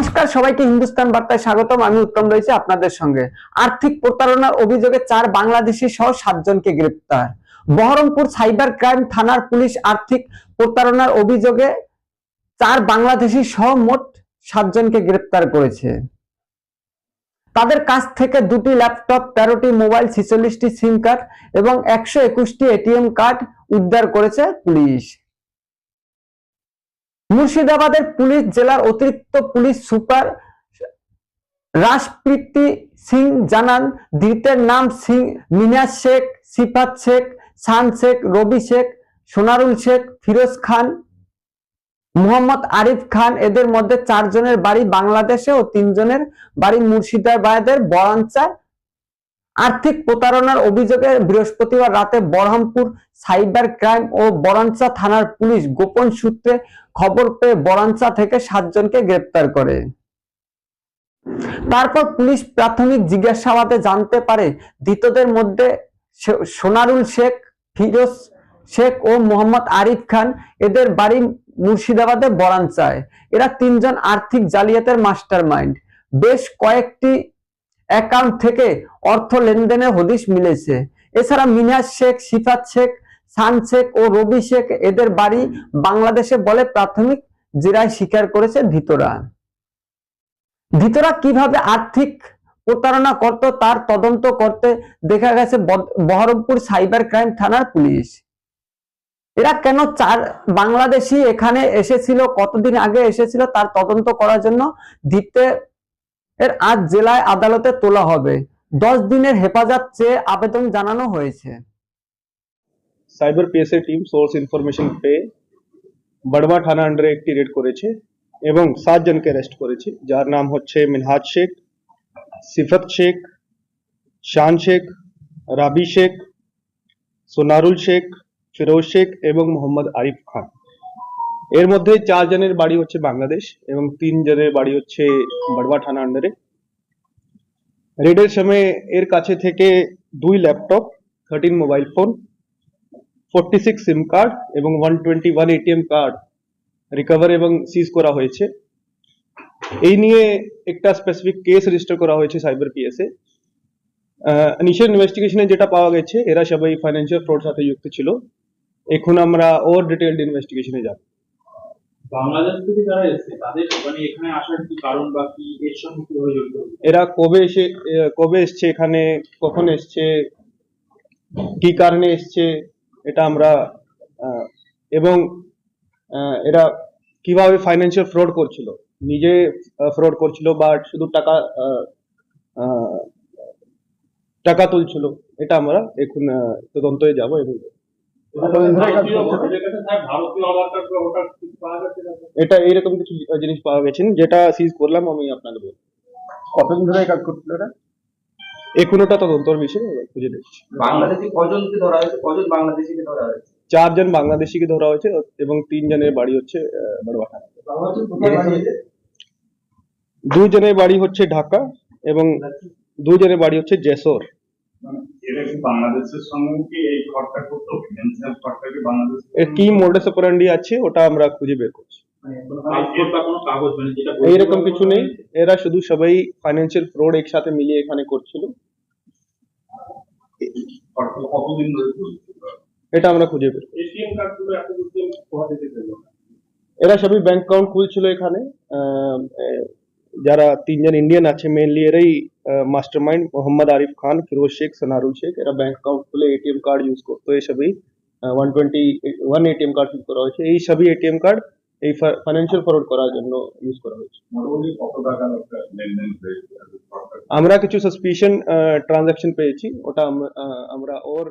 নমস্কার, সবাইকে হিন্দুস্তান বার্তায় স্বাগতম। আমি উত্তম রয়েছে আপনাদের সঙ্গে। আর্থিক প্রতারণার অভিযোগে চার বাংলাদেশি সহ সাতজনকে গ্রেপ্তার। বহরমপুর সাইবার ক্রাইম থানার পুলিশ আর্থিক প্রতারণার অভিযোগে চার বাংলাদেশি সহ মোট সাতজনকে গ্রেপ্তার করেছে। তাদের কাছ থেকে দুটি ল্যাপটপ, তেরোটি মোবাইল, ছিচল্লিশটি সিম কার্ড এবং একশো একুশটি এটিএম কার্ড উদ্ধার করেছে পুলিশ। মুর্শিদাবাদের পুলিশ জেলার অতিরিক্ত পুলিশ সুপার রাসপ্রীতি সিং জানান, ধৃতের নাম সিং মিনাজ শেখ, সিফাত শেখ, শান শেখ, রবি শেখ, সোনারুল শেখ, ফিরোজ খান, মোহাম্মদ আরিফ খান। এদের মধ্যে চারজনের বাড়ি বাংলাদেশে ও তিনজনের বাড়ি মুর্শিদাবাদের বরাঞ্চা আর্থিক প্রতারণার অভিযোগে বৃহস্পতিবার রাতে বরহামপুর সাইবার ক্রাইম ও বরাঞ্চা থানার পুলিশ গোপন সূত্রে খবর পেয়ে বরাঞ্চা থেকে সাতজনকে গ্রেপ্তার করে। তারপর পুলিশ প্রাথমিক জিজ্ঞাসাবাদে জানতে পারে ধৃতদের মধ্যে সোনারুল শেখ, ফিরোজ শেখ ও মোহাম্মদ আরিফ খান, এদের বাড়ি মুর্শিদাবাদে বরাঞ্চায় এরা তিনজন আর্থিক জালিয়াতের মাস্টার মাইন্ড বেশ কয়েকটি অ্যাকাউন্ট থেকে অর্থ লেনদেনের হদিশ মিলেছে। এছাড়া মিনাজ শেখ, সিফাত শেখ, সান শেখ ও রবি শেখ এদের বাড়ি বাংলাদেশে বলে প্রাথমিক জেরায় স্বীকার করেছে ধৃতরা। ধৃতরা কীভাবে আর্থিক প্রতারণা করত তার তদন্ত করতে দেখা গেছে বহরমপুর সাইবার ক্রাইম থানার পুলিশ। এরা কেন চার বাংলাদেশি এখানে এসেছিল, কতদিন আগে এসেছিল তার তদন্ত করার জন্য ধৃতে এর আজ জেলায় আদালতে তোলা হবে। দশ দিনের হেফাজত চেয়ে আবেদন জানানো হয়েছে। Cyber PSA team source information পেয়ে বড়বা থানা আন্ডারে একটি রেড করেছে এবং সাত জনকে অ্যারেস্ট করেছে। যার নাম হচ্ছে মিনহাজ শেখ, সিফত শেখ, শান শেখ, রাবি শেখ, সোনারুল শেখ, ফিরোজ শেখ এবং মোহাম্মদ আরিফ খান। এর মধ্যে চার জনের বাড়ি হচ্ছে বাংলাদেশ এবং তিন জনের বাড়ি হচ্ছে বড়বা থানা আন্ডারে রেডের সময় এর কাছে থেকে দুই laptop thirteen mobile phone forty six SIM card এবং one twenty one ATM card recover এবং সিজ করা হয়েছে। এই নিয়ে একটা স্পেসিফিক কেস রেজিস্টার করা হয়েছে সাইবার পিএসে ইনিশিয়াল ইনভেস্টিগেশনে যেটা পাওয়া গেছে, এরা সবাই ফাইন্যান্সিয়াল ফ্রড সাথে যুক্ত ছিল। এখন আমরা ওর ডিটেলড ইনভেস্টিগেশনে যাব। বাংলাদেশ থেকে যারা এসেছে তাদের মানে এখানে আসার কি কারণ বা কি এর সঙ্গে এরা কবে এসে কবে এসছে এখানে কখন এসছে কি কারণে এসছে এটা আমরা এবং এরা কীভাবে ফাইন্যান্সিয়াল ফ্রড করছিল? নিজে ফ্রড করছিল বা শুধু টাকা টাকা তুলছিল? এটা আমরা এখন আহ, তদন্তে যাব এবং এটা এইরকম কিছু জিনিস পাওয়া গেছে যেটা সিজ করলাম আমি আপনাকে বলব কতদিন ধরে কাজ করছিল এটা? এখন ওটা তদন্তর বিষয় খুঁজে দেখছি। বাংলাদেশি কজনকে ধরা হয়েছে? কজন বাংলাদেশিকে ধরা হয়েছে? চারজন বাংলাদেশিকে ধরা হয়েছে এবং তিনজনের বাড়ি হচ্ছে বড়বাঠা দুজনের বাড়ি হচ্ছে ঢাকা এবং দুজনের বাড়ি হচ্ছে জেসর। এটা কি বাংলাদেশের সঙ্গে কি এই কি বাংলাদেশ কি মোডাস অপারেন্ডি আছে ওটা আমরা খুঁজে বের করছি। মানে যেটা এইরকম কিছু নেই। এরা শুধু সবাই ফাইন্যান্সিয়াল ফ্রড একসাথে মিলিয়ে এখানে করছিল। এটা? আমরা খুঁজে বের এরা সবই ব্যাংক অ্যাকাউন্ট খুলছিল এখানে। যারা তিনজন ইন্ডিয়ান আছে মেনলি এরাই মাস্টার মাইন্ড মোহাম্মদ আরিফ খান, ফিরোজ শেখ, সনারুল শেখ। এরা ব্যাংক অ্যাকাউন্ট খুলে এটিএম কার্ড ইউজ করতো এই সবই। One twenty one ATM card use করা হয়েছে। এই সবই এটিএম কার্ড এই ফাইন্যান্সিয়াল ফ্রড করার জন্য ইউজ করা হয়েছে। আমরা কিছু সাসপিশন ট্রানজাকশন পেয়েছি। ওটা আমরা ওর